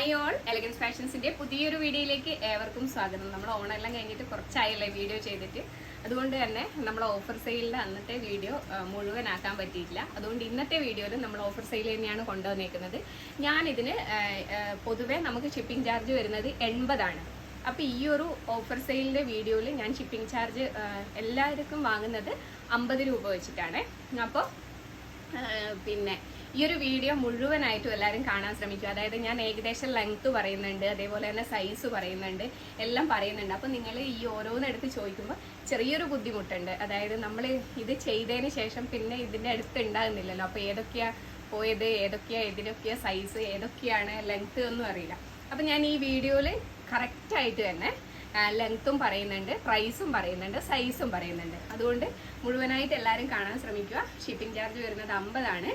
Hi all elegance ഫാഷൻസിന്റെ പുതിയൊരു വീഡിയോയിലേക്ക് ഏവർക്കും സ്വാഗതം. നമ്മൾ ഓണെല്ലാം കഴിഞ്ഞിട്ട് കുറച്ചായല്ലേ വീഡിയോ ചെയ്തിട്ട്. അതുകൊണ്ട് തന്നെ നമ്മൾ ഓഫർ സെയിലിൽ അന്നത്തെ വീഡിയോ മുഴുവനാക്കാൻ പറ്റിയിട്ടില്ല. അതുകൊണ്ട് ഇന്നത്തെ വീഡിയോയിൽ നമ്മൾ ഓഫർ സെയിൽ തന്നെയാണ് കൊണ്ടുവന്നേക്കുന്നത്. ഞാനിതിന് പൊതുവെ നമുക്ക് ഷിപ്പിംഗ് ചാർജ് വരുന്നത് എൺപതാണ്. അപ്പോൾ ഈ ഒരു ഓഫർ സെയിലിന്റെ വീഡിയോയിൽ ഞാൻ ഷിപ്പിംഗ് ചാർജ് എല്ലാവർക്കും വാങ്ങുന്നത് അമ്പത് രൂപ വെച്ചിട്ടാണ്. അപ്പോൾ പിന്നെ ഈ ഒരു വീഡിയോ മുഴുവനായിട്ടും എല്ലാവരും കാണാൻ ശ്രമിക്കുക അതായത് ഞാൻ ഏകദേശം ലെങ്ത്ത് പറയുന്നുണ്ട് അതേപോലെ തന്നെ സൈസ് പറയുന്നുണ്ട് എല്ലാം പറയുന്നുണ്ട്. അപ്പം നിങ്ങൾ ഈ ഓരോന്നെടുത്ത് ചോദിക്കുമ്പോൾ ചെറിയൊരു ബുദ്ധിമുട്ടുണ്ട്. അതായത് നമ്മൾ ഇത് ചെയ്തതിന് ശേഷം പിന്നെ ഇതിന്റെ അടുത്ത് ഉണ്ടാകുന്നില്ലല്ലോ. അപ്പോൾ ഏതൊക്കെയാണ് പോയത് ഏതൊക്കെയാണ് ഇതിനൊക്കെയാണ് സൈസ് ഏതൊക്കെയാണ് ലെങ്ത്ത് ഒന്നും അറിയില്ല. അപ്പം ഞാൻ ഈ വീഡിയോയിൽ കറക്റ്റായിട്ട് തന്നെ ലെങ്ത്തും പറയുന്നുണ്ട് പ്രൈസും പറയുന്നുണ്ട് സൈസും പറയുന്നുണ്ട്. അതുകൊണ്ട് മുഴുവനായിട്ട് എല്ലാവരും കാണാൻ ശ്രമിക്കുക. ഷിപ്പിംഗ് ചാർജ് വരുന്നത് അമ്പതാണ്.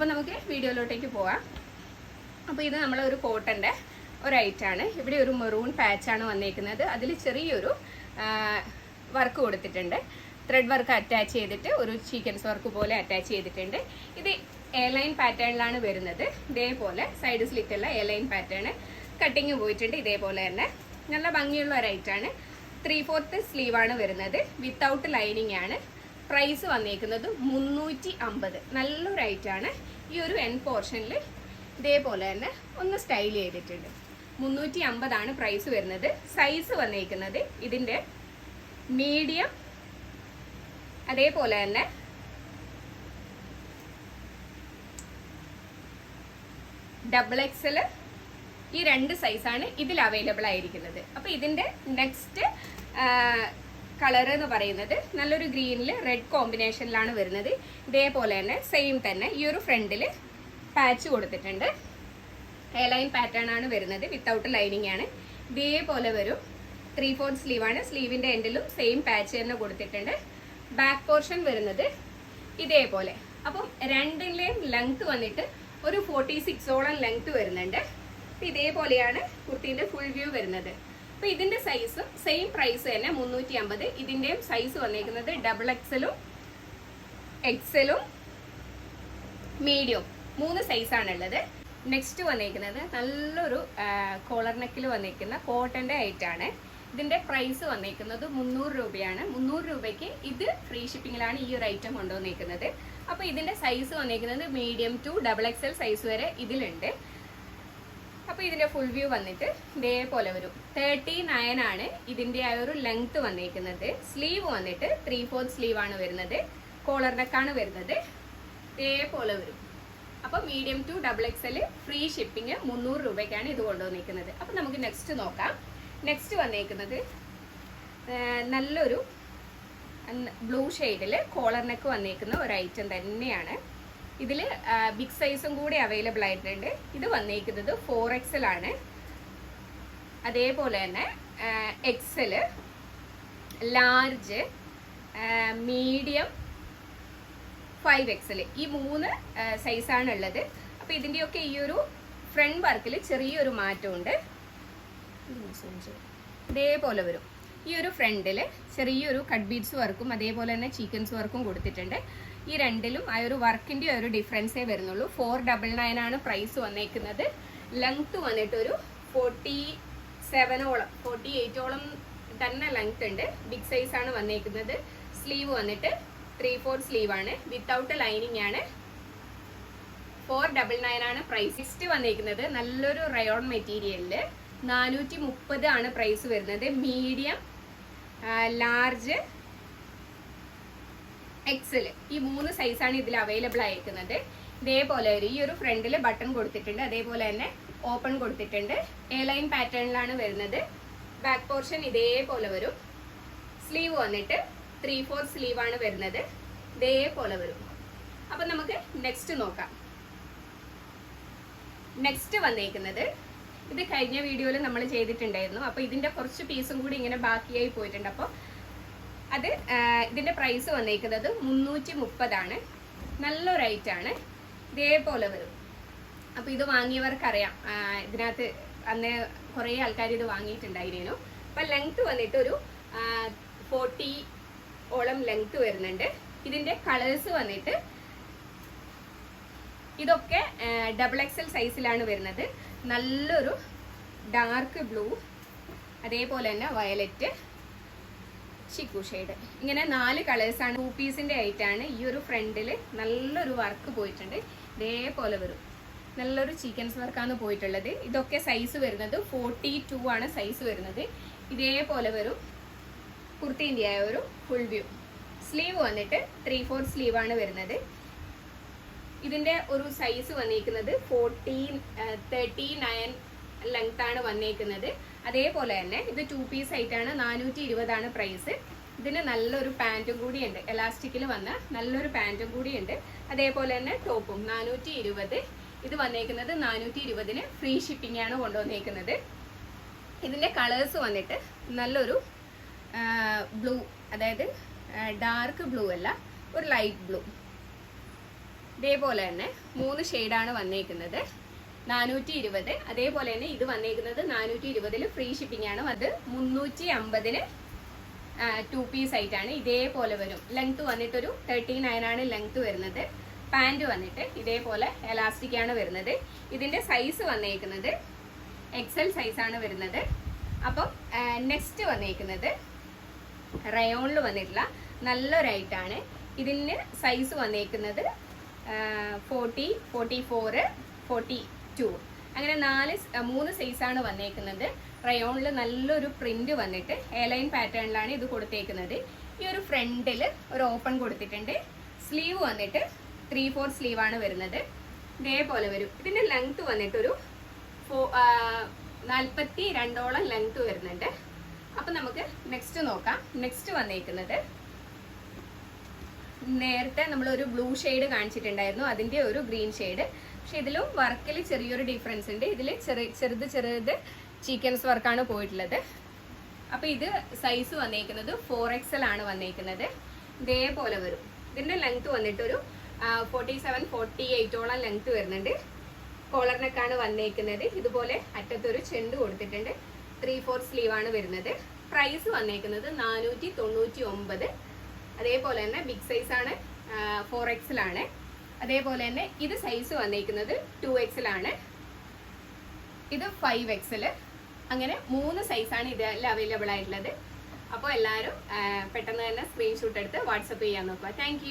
അപ്പം നമുക്ക് വീഡിയോയിലോട്ടേക്ക് പോവാം. അപ്പോൾ ഇത് നമ്മളെ ഒരു കോട്ടന്റെ ഒരു ഐറ്റാണ് ഇവിടെ ഒരു മെറൂൺ പാച്ചാണ് വന്നേക്കുന്നത്. അതിൽ ചെറിയൊരു വർക്ക് കൊടുത്തിട്ടുണ്ട്. ത്രെഡ് വർക്ക് അറ്റാച്ച് ചെയ്തിട്ട് ഒരു ചീക്കൻസ് വർക്ക് പോലെ അറ്റാച്ച് ചെയ്തിട്ടുണ്ട്. ഇത് എയർലൈൻ പാറ്റേണിലാണ് വരുന്നത്. ഇതേപോലെ സൈഡ് സ്ലിറ്റുള്ള എയർലൈൻ പാറ്റേൺ കട്ടിങ് പോയിട്ടുണ്ട് ഇതേപോലെ തന്നെ. നല്ല ഭംഗിയുള്ള ഒരു ഐറ്റാണ് ത്രീ ഫോർത്ത് സ്ലീവാണ് വരുന്നത്. വിത്തൗട്ട് ലൈനിങ് ആണ്. പ്രൈസ് വന്നേക്കുന്നത് മുന്നൂറ്റി അമ്പത് നല്ലൊരു ഐറ്റാണ് ഈ ഒരു എൻ പോർഷനിൽ ഇതേപോലെ തന്നെ ഒന്ന് സ്റ്റൈൽ ചെയ്തിട്ടുണ്ട്. മുന്നൂറ്റി അമ്പതാണ് പ്രൈസ് വരുന്നത്. സൈസ് വന്നേക്കുന്നത് ഇതിന്റെ മീഡിയം അതേപോലെ തന്നെ ഡബിൾ എക്സൽ ഈ രണ്ട് സൈസാണ് ഇതിൽ അവൈലബിൾ ആയിരിക്കുന്നത്. അപ്പോൾ ഇതിന്റെ നെക്സ്റ്റ് കളർ എന്ന് പറയുന്നത് നല്ലൊരു ഗ്രീനിൽ റെഡ് കോമ്പിനേഷനിലാണ് വരുന്നത്. ഇതേപോലെ തന്നെ സെയിം തന്നെ ഈ ഒരു ഫ്രണ്ടിൽ പാച്ച് കൊടുത്തിട്ടുണ്ട്. എയർലൈൻ പാറ്റേൺ ആണ് വരുന്നത് വിത്തൗട്ട് ലൈനിങ് ആണ്. ഇതേപോലെ വരും. ത്രീ ഫോർത്ത് സ്ലീവ് ആണ് സ്ലീവിന്റെ എൻഡിലും സെയിം പാച്ച് തന്നെ കൊടുത്തിട്ടുണ്ട്. ബാക്ക് പോർഷൻ വരുന്നത് ഇതേപോലെ. അപ്പം രണ്ടിലെയും ലെങ്ത് വന്നിട്ട് ഒരു ഫോർട്ടി സിക്സോളം ലെങ്ത് വരുന്നുണ്ട്. ഇതേപോലെയാണ് കുർത്തിന്റെ ഫുൾ വ്യൂ വരുന്നത്. അപ്പൊ ഇതിന്റെ സൈസും സെയിം പ്രൈസ് തന്നെ മുന്നൂറ്റി അമ്പത് ഇതിന്റെയും സൈസ് വന്നിരിക്കുന്നത് ഡബിൾ എക്സലും എക്സലും മീഡിയം മൂന്ന് സൈസാണുള്ളത് നെക്സ്റ്റ് വന്നിരിക്കുന്നത് നല്ലൊരു കോളർ നെക്കിൽ വന്നേക്കുന്ന കോട്ടന്റെ ഐറ്റാണ് ഇതിന്റെ പ്രൈസ് വന്നിരിക്കുന്നത് മുന്നൂറ് രൂപയാണ്. മുന്നൂറ് രൂപയ്ക്ക് ഇത് ഫ്രീ ഷിപ്പിങ്ങിലാണ് ഈ ഒരു ഐറ്റം കൊണ്ടുവന്നിരിക്കുന്നത് അപ്പോൾ ഇതിന്റെ സൈസ് വന്നിരിക്കുന്നത് medium to double XL size വരെ ഇതിലുണ്ട്. അപ്പോൾ ഇതിന്റെ ഫുൾ വ്യൂ വന്നിട്ട് ഇതേപോലെ വരും. തേർട്ടി നയൻ ആണ് ഇതിന്റെ ആ ഒരു ലെങ്ത് വന്നിരിക്കുന്നത് സ്ലീവ് വന്നിട്ട് ത്രീ ഫോർത്ത് സ്ലീവ് ആണ് വരുന്നത്. കോളർ നെക്കാണ് വരുന്നത്. ഇതേപോലെ വരും. അപ്പോൾ medium to double XL free shipping മുന്നൂറ് രൂപയ്ക്കാണ് ഇത് കൊണ്ടുവന്നിരിക്കുന്നത് അപ്പോൾ നമുക്ക് നെക്സ്റ്റ് നോക്കാം. നെക്സ്റ്റ് വന്നിരിക്കുന്നത് നല്ലൊരു ബ്ലൂ ഷെയ്ഡിൽ കോളർ നെക്ക് വന്നിരിക്കുന്ന ഒരു ഐറ്റം തന്നെയാണ്. ഇതിൽ ബിഗ് സൈസും കൂടി അവൈലബിൾ ആയിട്ടുണ്ട്. ഇത് വന്നിരിക്കുന്നത് ഫോർ ആണ്. അതേപോലെ തന്നെ XL large medium five XL ഈ മൂന്ന് സൈസാണ് ഉള്ളത്. അപ്പോൾ ഇതിന്റെയൊക്കെ ഈ ഒരു ഫ്രണ്ട് വർക്കിൽ ചെറിയൊരു മാറ്റമുണ്ട്. ഇതേപോലെ വരും. ഈ ഒരു ഫ്രണ്ടിൽ ചെറിയൊരു കട്ട് ബീഡ്സ് വർക്കും അതേപോലെ തന്നെ ചിക്കൻസ് വർക്കും കൊടുത്തിട്ടുണ്ട്. ഈ രണ്ടിലും ആ ഒരു വർക്കിന്റെ ഒരു ഡിഫറൻസേ വരുന്നുള്ളൂ. ഫോർ ഡബിൾ നയൻ ആണ് പ്രൈസ് വന്നേക്കുന്നത്. ലെങ്ത്ത് വന്നിട്ട് ഒരു ഫോർട്ടി സെവനോളം ഫോർട്ടി എയ്റ്റോളം തന്നെ ലെങ്ത് ഉണ്ട്. ബിഗ് സൈസ് ആണ് വന്നേക്കുന്നത്. സ്ലീവ് വന്നിട്ട് ത്രീ ഫോർ സ്ലീവ് ആണ്. വിത്തൗട്ട് ലൈനിങ് ആണ്. ഫോർ ഡബിൾ നയൻ ആണ് പ്രൈസ് ലിസ്റ്റ് വന്നിരിക്കുന്നത് നല്ലൊരു റയോൺ മെറ്റീരിയലിൽ നാനൂറ്റി മുപ്പത് ആണ് പ്രൈസ് വരുന്നത്. മീഡിയം ലാർജ് എക്സൽ ഈ മൂന്ന് സൈസാണ് ഇതിൽ അവൈലബിൾ ആയിരിക്കുന്നത് ഇതേപോലെ ഒരു ഈ ഒരു ഫ്രണ്ടിൽ ബട്ടൺ കൊടുത്തിട്ടുണ്ട്. അതേപോലെ തന്നെ ഓപ്പൺ കൊടുത്തിട്ടുണ്ട്. എ ലൈൻ പാറ്റേണിലാണ് വരുന്നത്. ബാക്ക് പോർഷൻ ഇതേപോലെ വരും. സ്ലീവ് വന്നിട്ട് ത്രീ ഫോർ ആണ് വരുന്നത്. ഇതേപോലെ വരും. അപ്പം നമുക്ക് നെക്സ്റ്റ് നോക്കാം. നെക്സ്റ്റ് വന്നേക്കുന്നത് ഇത് കഴിഞ്ഞ വീഡിയോയിൽ നമ്മൾ ചെയ്തിട്ടുണ്ടായിരുന്നു. അപ്പോൾ ഇതിന്റെ കുറച്ച് പീസും കൂടി ഇങ്ങനെ ബാക്കിയായി പോയിട്ടുണ്ട്. അപ്പോൾ അത് ഇതിന്റെ പ്രൈസ് വന്നേക്കുന്നത് മുന്നൂറ്റി മുപ്പതാണ് നല്ലൊരു ഐറ്റാണ് ഇതേപോലെ വരും. അപ്പോൾ ഇത് വാങ്ങിയവർക്കറിയാം. ഇതിനകത്ത് അന്ന് കുറേ ആൾക്കാർ ഇത് വാങ്ങിയിട്ടുണ്ടായിരുന്നു. അപ്പം ലെങ്ത് വന്നിട്ട് ഒരു ഫോർട്ടി ഓളം ലെങ്ത് വരുന്നുണ്ട്. ഇതിന്റെ കളേഴ്സ് വന്നിട്ട് ഇതൊക്കെ ഡബിൾ എക്സൽ സൈസിലാണ് വരുന്നത്. നല്ലൊരു ഡാർക്ക് ബ്ലൂ അതേപോലെ തന്നെ വയലറ്റ് ചിക്കു ഷെയ്ഡ് ഇങ്ങനെ നാല് കളേഴ്സാണ് ടൂ പീസിന്റെ ആയിട്ടാണ് ഈ ഒരു ഫ്രണ്ടിൽ നല്ലൊരു വർക്ക് പോയിട്ടുണ്ട്. ഇതേപോലെ വരും. നല്ലൊരു ചിക്കൻസ് വർക്കാണ് പോയിട്ടുള്ളത്. ഇതൊക്കെ സൈസ് വരുന്നത് ഫോർട്ടി ടു ആണ് സൈസ് വരുന്നത്. ഇതേപോലെ വരും. കുർത്തീന്റെ ആയ ഒരു ഫുൾ വ്യൂ സ്ലീവ് വന്നിട്ട് ത്രീ ഫോർ സ്ലീവാണ് വരുന്നത്. ഇതിന്റെ ഒരു സൈസ് വന്നിരിക്കുന്നത് ഫോർട്ടീൻ തേർട്ടി നയൻ ലെങ്ത് ആണ് വന്നിരിക്കുന്നത് അതേപോലെ തന്നെ ഇത് ടു പീസ് ആയിട്ടാണ് നാനൂറ്റി ഇരുപതാണ് പ്രൈസ് ഇതിന് നല്ലൊരു പാന്റും കൂടിയുണ്ട്. എലാസ്റ്റിക്കിൽ വന്ന നല്ലൊരു പാന്റും കൂടിയുണ്ട്. അതേപോലെ തന്നെ ടോപ്പും നാനൂറ്റി ഇരുപത് ഇത് വന്നേക്കുന്നത് നാനൂറ്റി ഇരുപതിന് ഫ്രീ ഷിപ്പിംഗ് ആണ് കൊണ്ടുവന്നേക്കുന്നത്. ഇതിന്റെ കളേഴ്സ് വന്നിട്ട് നല്ലൊരു ബ്ലൂ അതായത് ഡാർക്ക് ബ്ലൂ അല്ല ഒരു ലൈറ്റ് ബ്ലൂ ഇതേപോലെ തന്നെ മൂന്ന് ഷെയ്ഡാണ് വന്നേക്കുന്നത്. നാനൂറ്റി ഇരുപത് അതേപോലെ തന്നെ ഇത് വന്നേക്കുന്നത് നാനൂറ്റി ഇരുപതിൽ ഫ്രീ ഷിപ്പിംഗ് ആണ്. അത് മുന്നൂറ്റി അമ്പതിന് ടു പീസ് ആയിട്ടാണ് ഇതേപോലെ വരും. ലെങ്ത് വന്നിട്ടൊരു തേർട്ടി ആണ് ലെങ്ത് വരുന്നത്. പാന്റ് വന്നിട്ട് ഇതേപോലെ എലാസ്റ്റിക് ആണ് വരുന്നത്. ഇതിന്റെ സൈസ് വന്നേക്കുന്നത് എക്സൽ സൈസാണ് വരുന്നത്. അപ്പം നെക്സ്റ്റ് വന്നേക്കുന്നത് റയോണിൽ വന്നിട്ടുള്ള നല്ലൊരു ഐറ്റാണ് ഇതിന് സൈസ് വന്നേക്കുന്നത് forty forty four forty two അങ്ങനെ നാല് മൂന്ന് സൈസാണ് വന്നേക്കുന്നത്. റയോണിൽ നല്ലൊരു പ്രിന്റ് വന്നിട്ട് എയർലൈൻ പാറ്റേണിലാണ് ഇത് കൊടുത്തേക്കുന്നത്. ഈ ഒരു ഫ്രണ്ടിൽ ഒരു ഓപ്പൺ കൊടുത്തിട്ടുണ്ട്. സ്ലീവ് വന്നിട്ട് ത്രീ ഫോർ സ്ലീവാണ് വരുന്നത്. ഇതേപോലെ വരും. ഇതിന്റെ ലെങ്ത്ത് വന്നിട്ടൊരു ഫോ നാൽപ്പത്തി രണ്ടോളം ലെങ്ത്ത് വരുന്നുണ്ട്. അപ്പം നമുക്ക് നെക്സ്റ്റ് നോക്കാം. നെക്സ്റ്റ് വന്നേക്കുന്നത് നേരത്തെ നമ്മൾ ഒരു ബ്ലൂ ഷെയ്ഡ് കാണിച്ചിട്ടുണ്ടായിരുന്നു. അതിന്റെ ഒരു ഗ്രീൻ ഷെയ്ഡ് പക്ഷെ ഇതിലും വർക്കിൽ ചെറിയൊരു ഡിഫറൻസ് ഉണ്ട്. ഇതിൽ ചെറിയ ചെറുത് ചെറുത് ചീക്കൻസ് വർക്കാണ് പോയിട്ടുള്ളത്. അപ്പോൾ ഇത് സൈസ് വന്നേക്കുന്നത് ഫോർ എക്സൽ ആണ് വന്നേക്കുന്നത്. ഇതേപോലെ വരും. ഇതിന്റെ ലെങ്ത് വന്നിട്ട് ഒരു ഫോർട്ടി സെവൻ ഫോർട്ടി എയ്റ്റോളം ലെങ്ത് വരുന്നുണ്ട്. കോളറിനൊക്കെയാണ് വന്നേക്കുന്നത്. ഇതുപോലെ അറ്റത്തൊരു ചെണ്ട് കൊടുത്തിട്ടുണ്ട്. ത്രീ ഫോർ സ്ലീവ് ആണ് വരുന്നത്. പ്രൈസ് വന്നേക്കുന്നത് നാനൂറ്റി തൊണ്ണൂറ്റി ഒമ്പത്. അതേപോലെ തന്നെ ബിഗ് സൈസ് ആണ് ഫോർ എക്സിലാണ് അതേപോലെ തന്നെ ഇത് സൈസ് വന്നിരിക്കുന്നത് ടു എക്സിലാണ് ഇത് ഫൈവ് എക്സിൽ അങ്ങനെ മൂന്ന് സൈസാണ് ഇതിൽ അവൈലബിൾ ആയിട്ടുള്ളത്. അപ്പോൾ എല്ലാവരും പെട്ടെന്ന് തന്നെ സ്ക്രീൻഷോട്ട് എടുത്ത് വാട്സപ്പ് ചെയ്യാൻ നോക്കുക. താങ്ക്